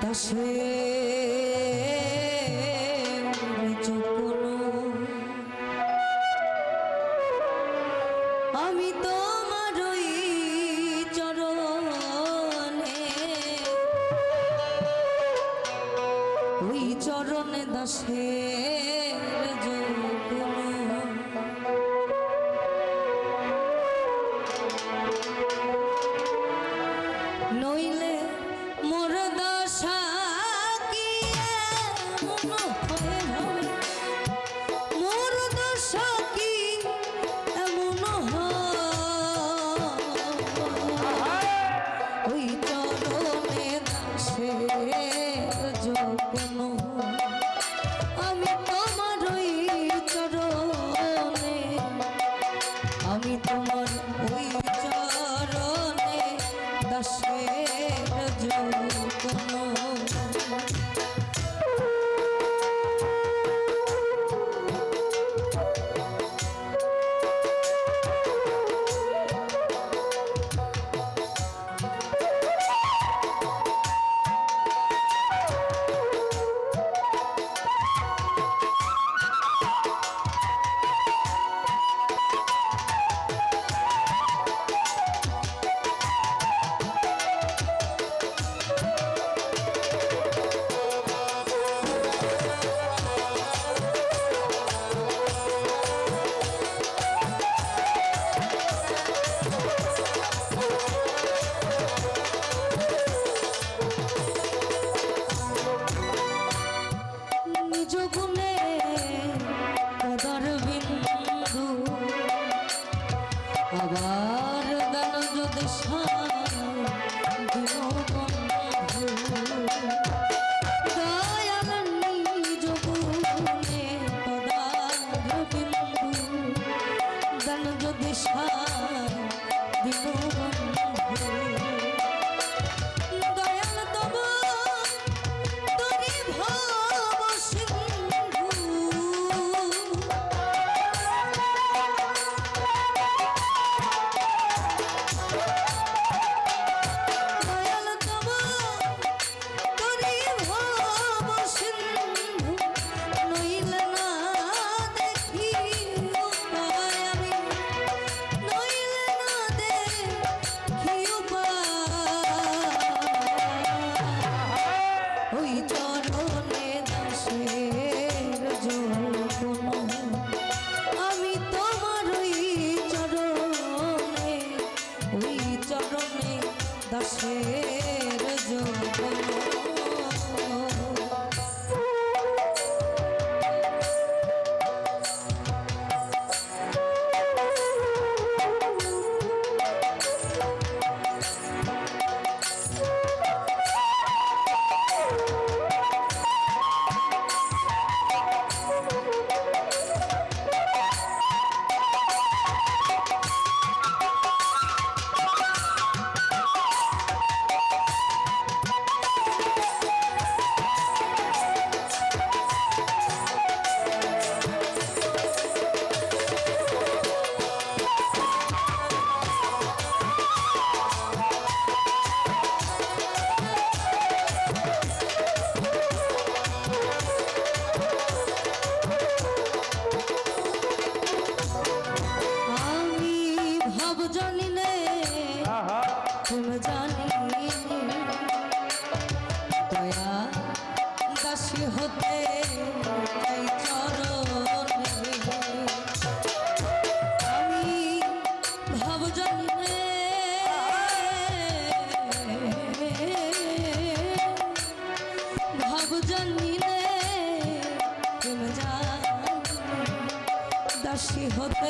দশে আমি তোমার চরণে ওই চরণে দশে যোগ Oh. বাবার দান যদি সা সব জানিলে তুমি জানি দয়া দাসী হতে আমি ভাব জানিলে ভাব জানিলে তুমি জানি দাসী হতে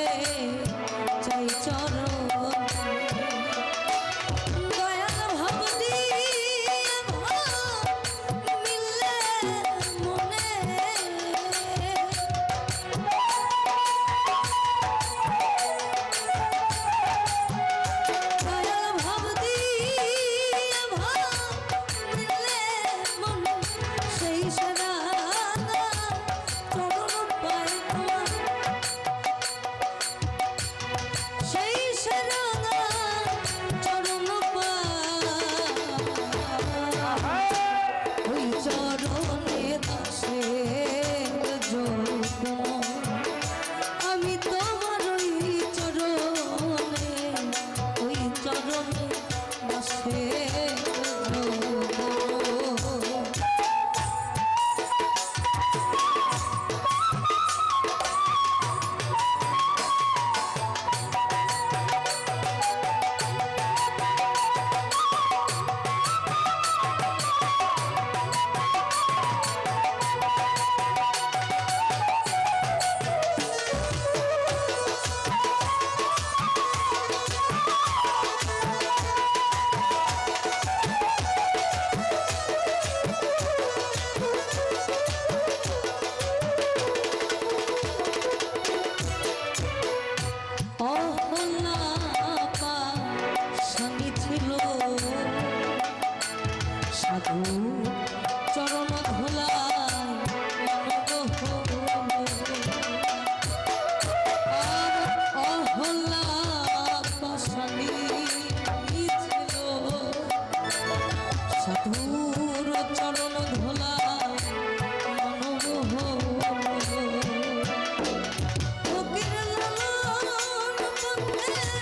Yeah.